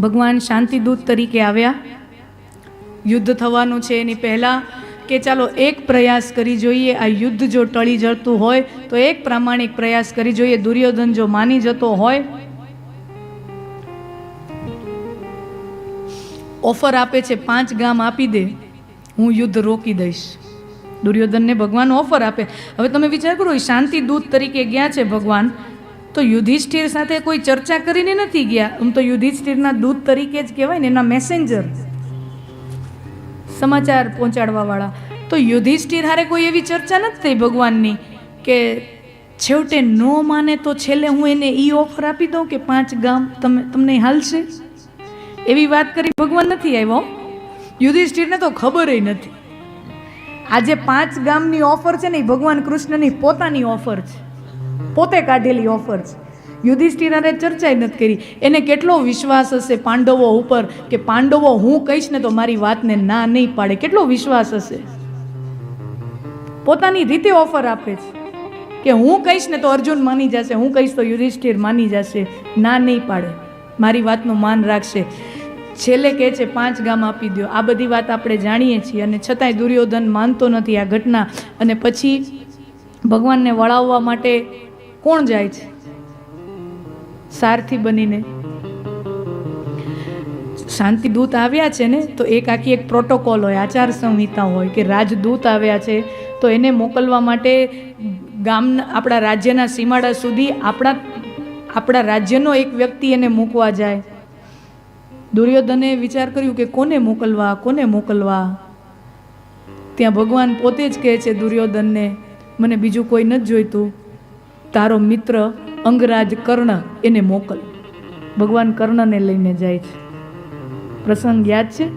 ભગવાન શાંતિદૂત તરીકે આવ્યા. યુદ્ધ થવાનું છે એની પહેલાં કે ચાલો એક પ્રયાસ કરી જોઈએ, આ યુદ્ધ જો ટળી જતું હોય, તો એક પ્રામાણિક પ્રયાસ કરી જોઈએ, દુર્યોધન જો માની જતો હોય. ઓફર આપે છે, પાંચ ગામ આપી દે, હું યુદ્ધ રોકી દઈશ. દુર્યોધનને ભગવાન ઓફર આપે. હવે તમે વિચાર કરો શાંતિ દૂત તરીકે ગયા છે ભગવાન તો યુધિષ્ઠિર સાથે કોઈ ચર્ચા કરીને નથી ગયા. આમ તો યુધિષ્ઠિરના દૂત તરીકે જ કહેવાય ને એના મેસેન્જર સમાચાર પહોંચાડવાવાળા. તો યુધિષ્ઠિર હારે કોઈ એવી ચર્ચા નથી થઈ ભગવાનની કે છેવટે ન માને તો છેલ્લે હું એને ઈ ઓફર આપી દઉં કે પાંચ ગામ તમે, તમને હાલશે? એવી વાત કરી ભગવાન નથી આવ્યો. યુધિષ્ઠિરને તો ખબર નથી. આજે પાંચ ગામની ઓફર છે ને એ ભગવાન કૃષ્ણની પોતાની ઓફર છે. પોતે કાઢેલી ઓફર છે. યુધિષ્ઠિર હારે ચર્ચા નથી કરી. એને કેટલો વિશ્વાસ હશે પાંડવો ઉપર કે પાંડવો હું કહીશ ને તો મારી વાતને ના નહીં પાડે? કેટલો વિશ્વાસ હશે? પોતાની રીતે ઓફર આપે છે કે હું કહીશ ને તો અર્જુન માની જશે, હું કહીશ તો યુધિષ્ઠિર માની જશે. ના નહીં પાડે. મારી વાતનું માન રાખશે. છેલ્લે કહે છે, પાંચ ગામ આપી દો આ બધી વાત આપણે જાણીએ છીએ અને છતાંય દુર્યોધન માનતો નથી આ ઘટના. અને પછી ભગવાનને વળાવવા માટે કોણ જાય છે? સારથી બનીને. શાંતિદૂત આવ્યા છે ને, તો એક આખી એક પ્રોટોકોલ હોય, આચાર સંહિતા હોય કે રાજદૂત આવ્યા છે, તો એને મોકલવા માટે ગામના, આપણા રાજ્યના સીમાડા સુધી આપણા આપણા રાજ્યનો એક વ્યક્તિ એને મૂકવા જાય. દુર્યોધને વિચાર કર્યું કે કોને મોકલવા કોને મોકલવા? ત્યાં ભગવાન પોતે જ કહે છે દુર્યોધનને, મને બીજું કોઈ નથી જોઈતું. તારો મિત્ર અંગરાજ કર્ણ એને મોકલ. ભગવાન કર્ણને લઈને જાય છે. પ્રસંગ યાદ છે?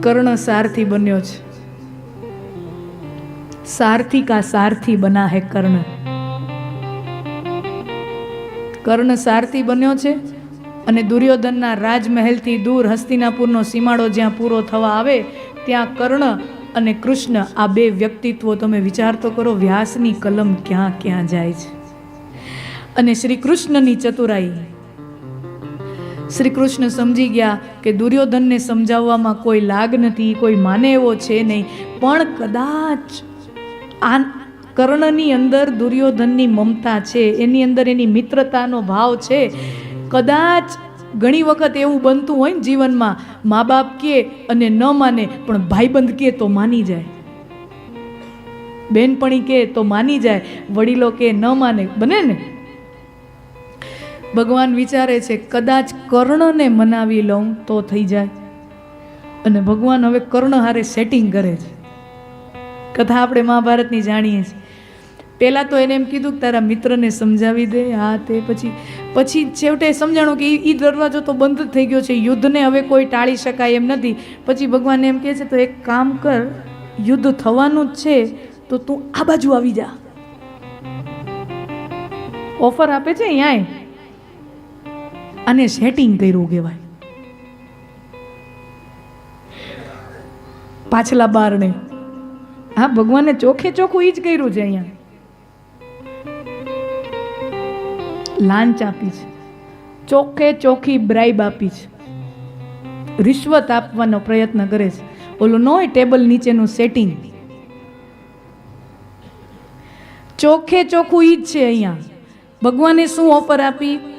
કર્ણ સારથી બન્યો છે. સારથી કા સારથી બના હે કર્ણ? કર્ણ સારથી બન્યો છે અને દુર્યોધનના રાજમહેલથી દૂર હસ્તિનાપુરનો સીમાડો જ્યાં પૂરો થવા આવે, ત્યાં કર્ણ અને કૃષ્ણ આ બે વ્યક્તિત્વો તમે વિચાર તો કરો વ્યાસની કલમ ક્યાં ક્યાં જાય છે. અને શ્રી કૃષ્ણની ચતુરાઈ. શ્રી કૃષ્ણ સમજી ગયા કે દુર્યોધનને સમજાવવામાં કોઈ લાગ નથી, કોઈ માને એવો છે નહીં, પણ કદાચ આ કર્ણની અંદર દુર્યોધનની મમતા છે, એની અંદર એની મિત્રતાનો ભાવ છે. કદાચ ઘણી વખત એવું બનતું હોય ને જીવનમાં મા બાપ કે અને ન માને, પણ ભાઈબંધ કે તો માની જાય. બેનપણી કે તો માની જાય, વડીલો કે ન માને, બને ને? ભગવાન વિચારે છે, કદાચ કર્ણને મનાવી લઉં તો થઈ જાય. અને ભગવાન હવે કર્ણ હારે સેટિંગ કરે છે. કથા આપણે મહાભારતની જાણીએ છીએ. પહેલાં તો એને એમ કીધું કે તારા મિત્રને સમજાવી દે, હા તે પછી પછી છેવટે સમજાણું કે એ દરવાજો તો બંધ થઈ ગયો છે, યુદ્ધને હવે કોઈ ટાળી શકાય એમ નથી. પછી ભગવાન એમ કહે છે, તો એક કામ કર, યુદ્ધ થવાનું જ છે, તો તું આ બાજુ આવી જા. ઓફર આપે છે અહીંયાય આને સેટિંગ કર્યું કહેવાય. પાછલા બારણે. હા, ભગવાને ચોખે ચોખ્ખું એ જ કર્યું છે અહીંયા. લાંચ આપી છે. ચોખ્ખે ચોખ્ખી બ્રાઇબ આપી છે. રિશ્વત આપવાનો પ્રયત્ન કરે છે. ઓલું ન હોય ટેબલ નીચેનું સેટિંગ ચોખ્ખે ચોખ્ખું એ જ છે અહીંયા. ભગવાને શું ઓફર આપી?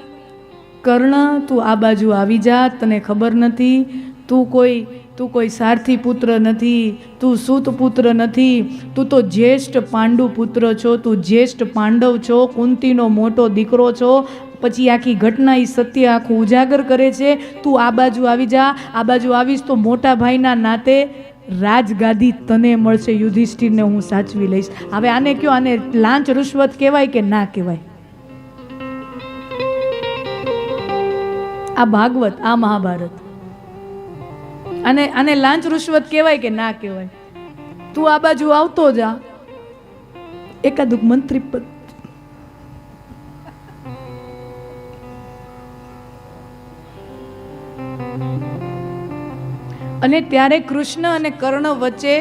કર્ણ, તું આ બાજુ આવી જા તને ખબર નથી. તું કોઈ તું કોઈ સારથી પુત્ર નથી. તું સૂત પુત્ર નથી. તું તો જ્યેષ્ઠ પાંડુ પુત્ર છો. તું જ્યેષ્ઠ પાંડવ છો. કુંતીનો મોટો દીકરો છો. પછી આખી ઘટના એ સત્ય આખું ઉજાગર કરે છે. તું આ બાજુ આવી જા. આ બાજુ આવીશ તો મોટા ભાઈના નાતે રાજગાદી તને મળશે. યુધિષ્ઠિરને હું સાચવી લઈશ. હવે આને કયો? આને લાંચ, રૂશ્વત કહેવાય કે ના કહેવાય? આ ભાગવત આ મહાભારત અને આને લાંચ રૂશ્વત કહેવાય કે ના કહેવાય તું આ બાજુ આવતો જા એકાદુક મંત્રી પદ અને ત્યારે કૃષ્ણ અને કર્ણ વચ્ચે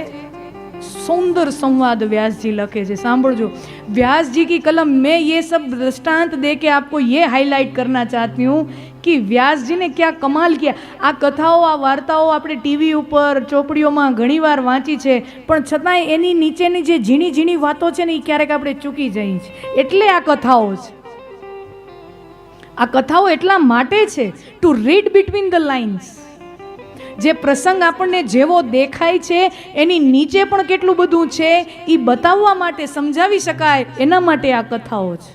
सुंदर संवाद व्यास जी लखे છે સાંભળજો व्यास जी की कलम मैं ये सब दृष्टांत दे के आपको ये हाईलाइट करना चाहती हूँ કે વ્યાસજીને ક્યાં કમાલ ક્યાં? આ કથાઓ, આ વાર્તાઓ આપણે ટીવી ઉપર, ચોપડીઓમાં ઘણીવાર વાંચી છે. પણ છતાંય એની નીચેની જે ઝીણી ઝીણી વાતો છે ને એ ક્યારેક આપણે ચૂકી જઈએ છીએ. એટલે આ કથાઓ છે. આ કથાઓ એટલા માટે છે to read between the lines જે પ્રસંગ આપણને જેવો દેખાય છે, એની નીચે પણ કેટલું બધું છે, એ બતાવવા માટે સમજાવી શકાય. એના માટે આ કથાઓ છે.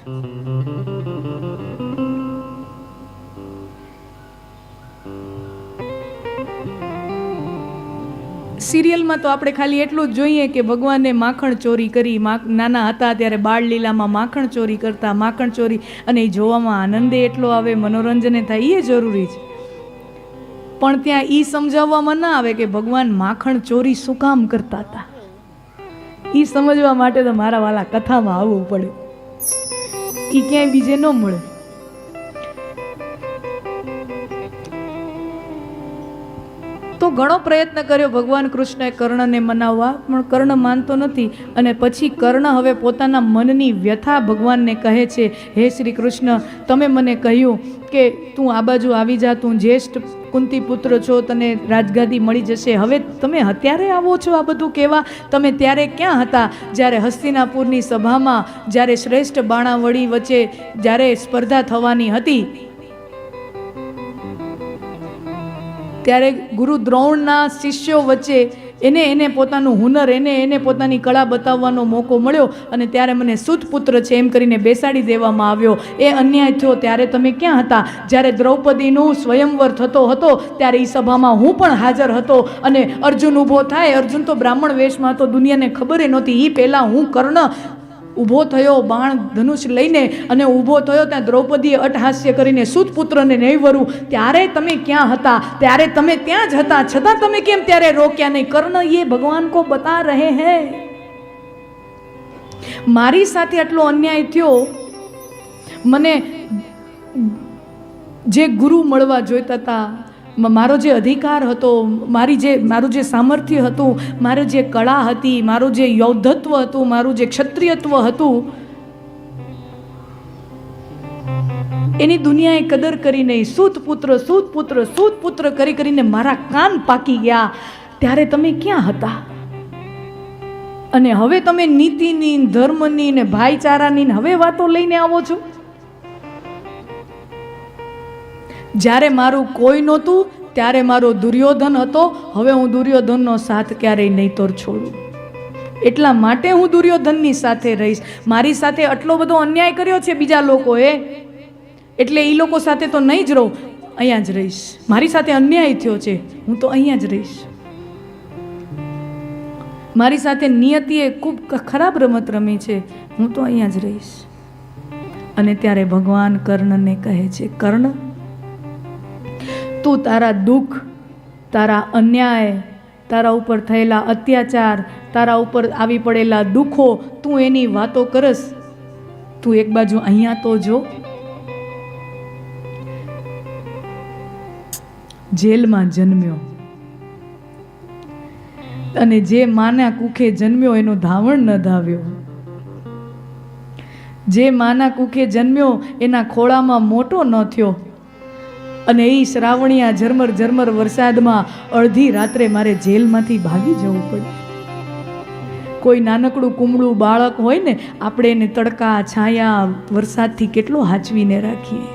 સિરિયલમાં તો આપણે ખાલી એટલું જ જોઈએ કે ભગવાને માખણ ચોરી કરી. નાના હતા ત્યારે બાળ લીલામાં માખણ ચોરી કરતા, માખણ ચોરી. અને એ જોવામાં આનંદે એટલો આવે, મનોરંજને થાય એ જરૂરી છે. પણ ત્યાં એ સમજાવવામાં ના આવે કે ભગવાન માખણ ચોરી શું કામ કરતા હતા. એ સમજવા માટે તો મારા વાલા કથામાં આવવું પડે. એ ક્યાંય બીજે ન મળે. ઘણો પ્રયત્ન કર્યો ભગવાન કૃષ્ણએ કર્ણને મનાવવા, પણ કર્ણ માનતો નથી. અને પછી કર્ણ હવે પોતાના મનની વ્યથા ભગવાનને કહે છે, હે શ્રી કૃષ્ણ, તમે મને કહ્યું કે તું આ બાજુ આવી જા, તું જ્યેષ્ઠ કુંતી પુત્ર છો, તને રાજગાદી મળી જશે. હવે તમે અત્યારે આવો છો આ બધું કહેવા તમે ત્યારે ક્યાં હતા? જ્યારે હસ્તિનાપુરની સભામાં, જ્યારે શ્રેષ્ઠ બાણાવળી વચ્ચે જ્યારે સ્પર્ધા થવાની હતી ત્યારે ગુરુ દ્રોણના શિષ્યો વચ્ચે એને એને પોતાનું હુનર, એને એને પોતાની કળા બતાવવાનો મોકો મળ્યો અને ત્યારે મને સુતપુત્ર છે એમ કરીને બેસાડી દેવામાં આવ્યો. એ અન્યાય થયો. ત્યારે તમે ક્યાં હતા? જ્યારે દ્રૌપદીનું સ્વયંવર થતો હતો, ત્યારે એ સભામાં હું પણ હાજર હતો અને અર્જુન ઊભો થાય. અર્જુન તો બ્રાહ્મણ વેશમાં તો દુનિયાને ખબર નહોતી. એ પહેલાં હું કર્ણ ઊભો થયો, બાણ ધનુષ લઈને અને ઊભો થયો, ત્યાં દ્રૌપદીએ અટહાસ્ય કરીને સુતપુત્રને નહીં વરું ત્યારે તમે ક્યાં હતા? ત્યારે તમે ત્યાં જ હતા. છતાં તમે કેમ ત્યારે રોક્યા નહીં? કર્ણ એ ભગવાન કો બતા રહે હે. મારી સાથે આટલો અન્યાય થયો? મને જે ગુરુ મળવા જોઈતા હતા મારો જે અધિકાર હતો, મારી જે, મારું જે સામર્થ્ય હતું, મારી જે કળા હતી, મારું જે યૌદ્ધત્વ હતું, મારું જે ક્ષત્રિયત્વ હતું, એની દુનિયાએ કદર કરી નહીં. સૂત પુત્ર સૂત પુત્ર સૂત પુત્ર કરી કરીને મારા કાન પાકી ગયા. ત્યારે તમે ક્યાં હતા? અને હવે તમે નીતિની, ધર્મની ને ભાઈચારાની હવે વાતો લઈને આવો છો? જ્યારે મારું કોઈ નહોતું, ત્યારે મારો દુર્યોધન હતો. હવે હું દુર્યોધનનો સાથ ક્યારેય નહીં તોર છોડું. એટલા માટે હું દુર્યોધનની સાથે રહીશ. મારી સાથે આટલો બધો અન્યાય કર્યો છે બીજા લોકોએ, એટલે એ લોકો સાથે તો નહીં જ રહું. અહીંયા જ રહીશ. મારી સાથે અન્યાય થયો છે, હું તો અહીંયા જ રહીશ. મારી સાથે નિયતિએ ખૂબ ખરાબ રમત રમી છે, હું તો અહીંયા જ રહીશ. અને ત્યારે ભગવાન કર્ણને કહે છે, કર્ણ તું તારા દુઃખ, તારા અન્યાય, તારા ઉપર થયેલા અત્યાચાર, તારા ઉપર આવી પડેલા દુઃખો તું એની વાતો કરસ. તું એક બાજુ અહીંયા તો જો. જેલમાં જન્મ્યો. અને જે માના કુખે જન્મ્યો એનો ધાવણ ન ધાવ્યો. જે માના કુખે જન્મ્યો એના ખોળામાં મોટો ન થયો. અને એ શ્રાવણીયા ઝરમર ઝરમર વરસાદમાં અડધી રાત્રે મારે જેલમાંથી ભાગી જવું પડે કોઈ નાનકડું કુમળું બાળક હોય ને, આપણે એને તડકા, છાયા, વરસાદથી કેટલો હાચવીને રાખીએ.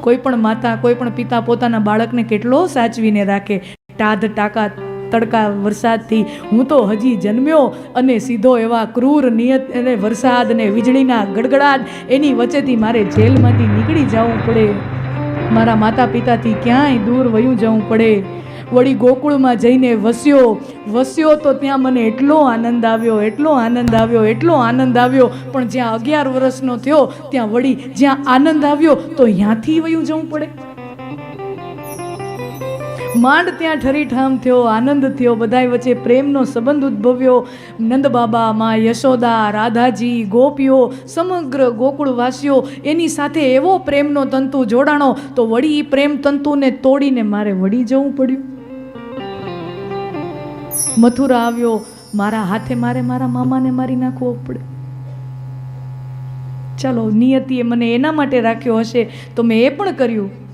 કોઈ પણ માતા, કોઈ પણ પિતા પોતાના બાળકને કેટલો સાચવીને રાખે. ટાધ ટાકા તડકા વરસાદથી હું તો હજી જન્મ્યો અને સીધો એવા ક્રૂર નિયત અને વરસાદ અને વીજળીના ગડગડાટ એની વચ્ચેથી મારે જેલમાંથી નીકળી જવું પડે. મારા માતા પિતાથી ક્યાંય દૂર વયું જવું પડે. વળી ગોકુળમાં જઈને વસ્યો. વસ્યો તો ત્યાં મને એટલો આનંદ આવ્યો, એટલો આનંદ આવ્યો, એટલો આનંદ આવ્યો. પણ જ્યાં અગિયાર વર્ષનો થયો, ત્યાં વળી જ્યાં આનંદ આવ્યો, તો ત્યાંથી વયું જવું પડે. માંડ ત્યાં ઠરીઠામ થયો, આનંદ થયો, બધાય વચ્ચે પ્રેમનો સંબંધ ઉદ્ભવ્યો. નંદબાબા, મા યશોદા, રાધાજી, ગોપીઓ, સમગ્ર ગોકુળવાસીઓ એની સાથે એવો પ્રેમનો તંતુ જોડાણો તો વળી એ પ્રેમ તંતુને તોડીને મારે વળી જવું પડ્યું. મથુરા આવ્યો, મારા હાથે મારે મારા મામાને મારી નાખવો પડે. ચાલો, નિયતિએ મને એના માટે રાખ્યો હશે તો મેં એ પણ કર્યું.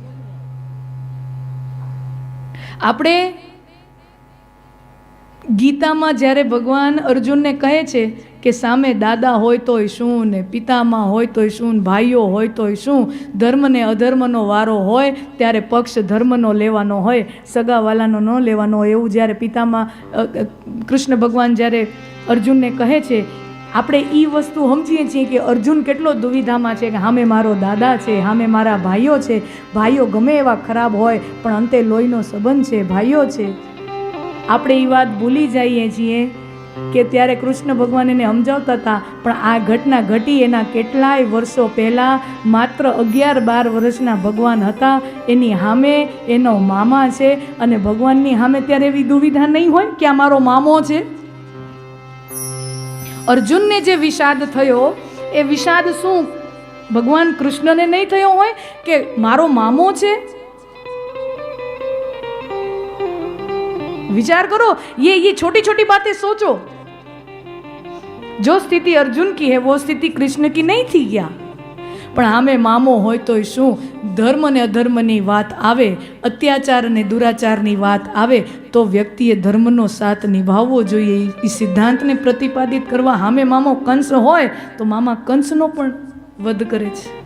આપણે ગીતામાં જ્યારે ભગવાન અર્જુનને કહે છે કે સામે દાદા હોય તોય શું ને પિતામાં હોય તોય શું ભાઈઓ હોય તોય શું, ધર્મને અધર્મનો વારો હોય ત્યારે પક્ષ ધર્મનો લેવાનો હોય, સગાવાલાનો ન લેવાનો હોય એવું જ્યારે પિતામાં કૃષ્ણ ભગવાન જ્યારે અર્જુનને કહે છે આપણે એ વસ્તુ સમજીએ છીએ કે અર્જુન કેટલો દુવિધામાં છે કે હામે મારો દાદા છે સામે મારા ભાઈઓ છે, ભાઈઓ ગમે એવા ખરાબ હોય, પણ અંતે લોહીનો સંબંધ છે, ભાઈઓ છે. આપણે એ વાત ભૂલી જઈએ છીએ કે ત્યારે કૃષ્ણ ભગવાન એને સમજાવતા હતા, પણ આ ઘટના ઘટી એના કેટલાય વર્ષો પહેલાં, માત્ર અગિયાર બાર વર્ષના ભગવાન હતા, એની સામે એનો મામા છે, અને ભગવાનની સામે ત્યારે એવી દુવિધા નહીં હોય? કે આ મારો મામો છે? અર્જુનને જે વિષાદ થયો, એ વિષાદ શું? ભગવાન કૃષ્ણને નહીં થયો હોય કે મારો મામો છે? વિચાર કરો, યે એ છોટી છોટી બાતે સોચો. જો સ્થિતિ અર્જુન કી હૈ, વો સ્થિતિ કૃષ્ણ કી નહીં થઈ ગયા. પણ આમે મામો હોય તોય શું? ધર્મ અને અધર્મની વાત આવે, અત્યાચાર અને દુરાચારની વાત આવે, તો વ્યક્તિએ ધર્મનો સાથ નિભાવવો જોઈએ. એ સિદ્ધાંતને પ્રતિપાદિત કરવા સામે મામો કંસ હોય, તો મામા કંસનો પણ વધ કરે છે.